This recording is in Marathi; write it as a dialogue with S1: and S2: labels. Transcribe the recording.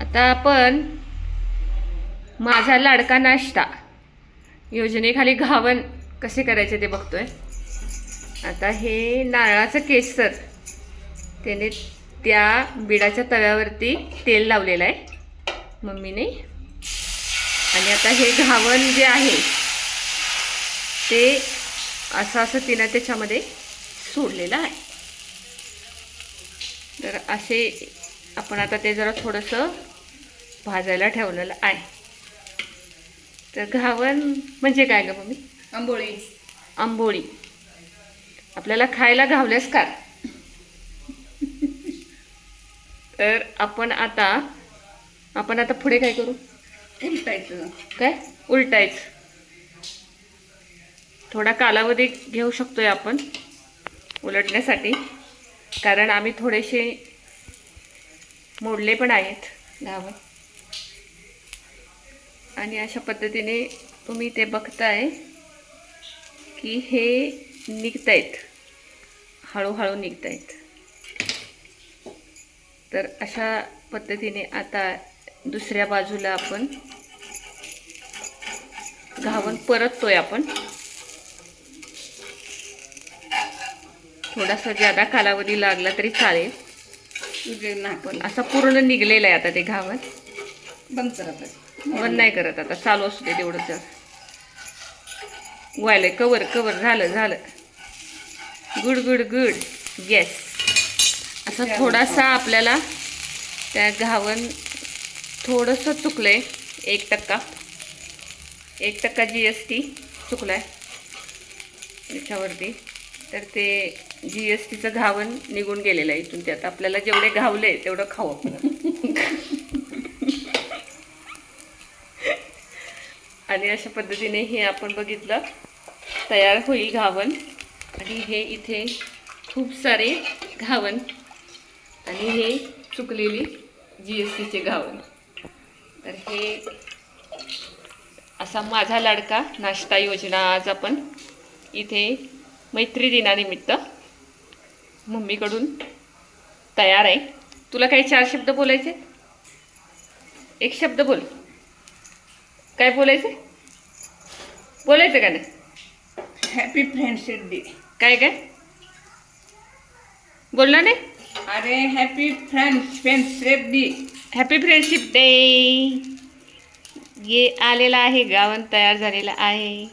S1: आता आपण माझा लाडका नाश्ता. योजनेखाली घावन कसे करायचे ते बघतोय. आता हे नारळाचं केसर. त्याने त्या बिडाच्या तव्यावरती तेल लावलेलं आहे. मम्मीने. आणि आता हे घावन जे आहे ते असं असं तिनं त्याच्यामध्ये सोडलेलं आहे. तर असे आपण आता ते जरा थोडंसं भाजायला ठेवलेलं आहे. तर घावन म्हणजे काय ग मम्मी?
S2: आंबोळी.
S1: आंबोळी. आपल्याला खायला घावल्यास का? तर आपण आता आपण आता पुढे काय करू?
S2: उलटायचं.
S1: काय? उलटायचं. थोडा कालावधी घेऊ शकतोय आपण उलटण्यासाठी. कारण आम्ही थोडेसे मोडले पण आहेत घावन आणि अशा पद्धतीने तुम्ही ते बघताय की हे निघतायत. हळूहळू निघतायत. तर अशा पद्धतीने आता दुसऱ्या बाजूला आपण घावन परततोय आपण. थोडासा जादा कालावधी लागला तरी चालेल. असा पूर्ण निघलेला आहे आता ते घावन
S2: बंद करत
S1: बंद नाही करत आता चालू असू दे तेवढं तर व्हायलंय कवर कवर झालं झालं. गुड गुड गुड येस असं थोडासा आपल्याला त्या घावन थोडंसं चुकलंय. एक टक्का. एक टक्का जी एस टी चुकलाय. याच्यावरती. तर ते जी एस टीचं घावन निघून गेलेलं आहे इथून. त्यात आपल्याला जेवढे घावले तेवढं खाऊ आपण आणि अशा पद्धतीने हे आपण बघितलं. तयार होईल घावन. आणि हे इथे खूप सारे घावन. आणि हे चुकलेली जी एस टीचे घावन. तर हे असा माझा लाडका नाश्ता योजना आज आपण इथे मैत्री दिनानिमित्त मम्मीकडून तयार आहे. तुला काही चार शब्द बोलायचे? एक शब्द बोल. काय बोलायचं? बोलायचं का नाही?
S2: हॅपी फ्रेंडशिप डे
S1: काय काय? बोलला नाही?
S2: अरे happy friend friendship day
S1: happy friendship day ये आलेला आहे गावन तयार झालेला आहे.